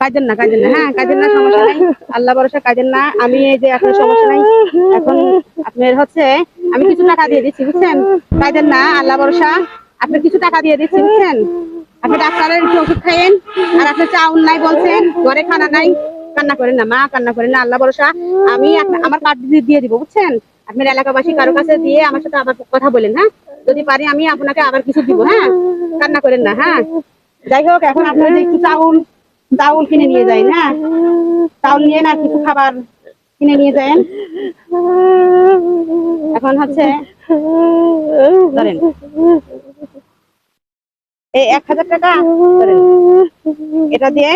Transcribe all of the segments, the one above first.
কাজের না কাজের না। হ্যাঁ কাজের না, সমস্যা নাই। আল্লাহ ভরসা, কাজের না। আমি এই যে এখন সমস্যা নাই। এখন আপনার হচ্ছে, আমি কিছু টাকা দিয়ে দিচ্ছি, বুঝছেন? কাজের না, আল্লাহ ভরসা। আপনি কিছু টাকা দিয়ে দিচ্ছি, বুঝছেন? আপনি ডাক্তারের একটু ওষুধ খাইয়েন। আর আপনি চাউল নাই বলছেন, ঘরে খানা নাই। কান্না করেন না, মা, কান্না করেন না, আল্লাহ ভরসা। আমি আমার কার্ড দিয়ে দিব, বুঝছেন? আপনার এলাকাবাসী কারও কাছে দিয়ে আমার সাথে আবার কথা বলেন হ্যাঁ? যদি পারি আমি আপনাকে আবার কিছু দিব হ্যাঁ? কান্না করেন না হ্যাঁ? যাই হোক, এখন আপনার একটু চাউল চাউল কিনে নিয়ে যাই হ্যাঁ চাউল নিয়ে না কিছু খাবার কিনে নিয়ে যান এখন হচ্ছে, ধরেন, এই এক হাজার টাকা এটা দিয়ে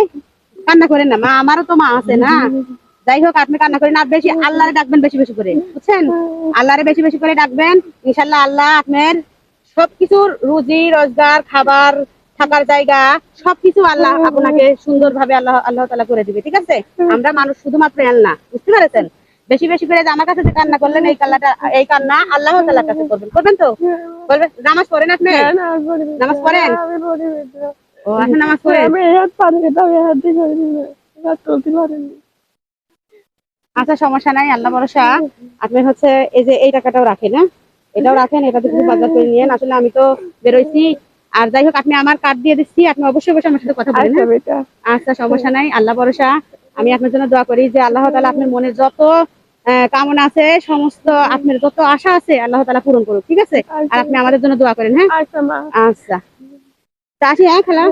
কান্না করেন না। মা, আমারও তো মা আছে, না? যাই হোক, আপনি কান্না করেন আর বেশি আল্লাহরে ডাকবেন বেশি বেশি করে, বুঝছেন? আল্লাহরে বেশি বেশি করে ডাকবেন। ইনশাল্লাহ আল্লাহ আপনার সবকিছুর রুজি, রোজগার, খাবার থাকার জায়গা সবকিছু আল্লাহ আপনাকে সুন্দরভাবে আল্লাহ আল্লাহ তালা করে দিবে ঠিক আছে? আমরা মানুষ শুধুমাত্র না বুঝতে পেরেছেন? বেশি বেশি করে আমার কাছে যে কান্না করলেন এই কান্নাটা এই কান্না আল্লাহ তালার কাছে করবেন করবেন তো? করবেন নামাজ পড়েন আপনি? নামাজ পড়েন? ও এখন নামাজ পড়েন? আচ্ছা সমস্যা নাই আল্লাহ ভরসা। আপনি হচ্ছে এই যে এই টাকাটাও রাখেন হ্যাঁ? এটাও রাখেন এটা বাজার করে নিয়েন। আসলে আমি তো বেরোইছি আর যাই হোক আপনি আমার কার্ড দিয়ে দিচ্ছি আপনি অবশ্যই অবশ্যই আমার সাথে কথা বলেন হ্যাঁ? আচ্ছা সমস্যা নাই আল্লাহ ভরসা। আমি আপনার জন্য দোয়া করি যে আল্লাহ তালা আপনার মনে যত আহ, কামনা আছে সমস্ত আপনার যত আশা আছে আল্লাহ তালা পূরণ করুক ঠিক আছে? আর আপনি আমাদের জন্য দোয়া করেন হ্যাঁ? আচ্ছা। তা আসি হ্যাঁ খালা?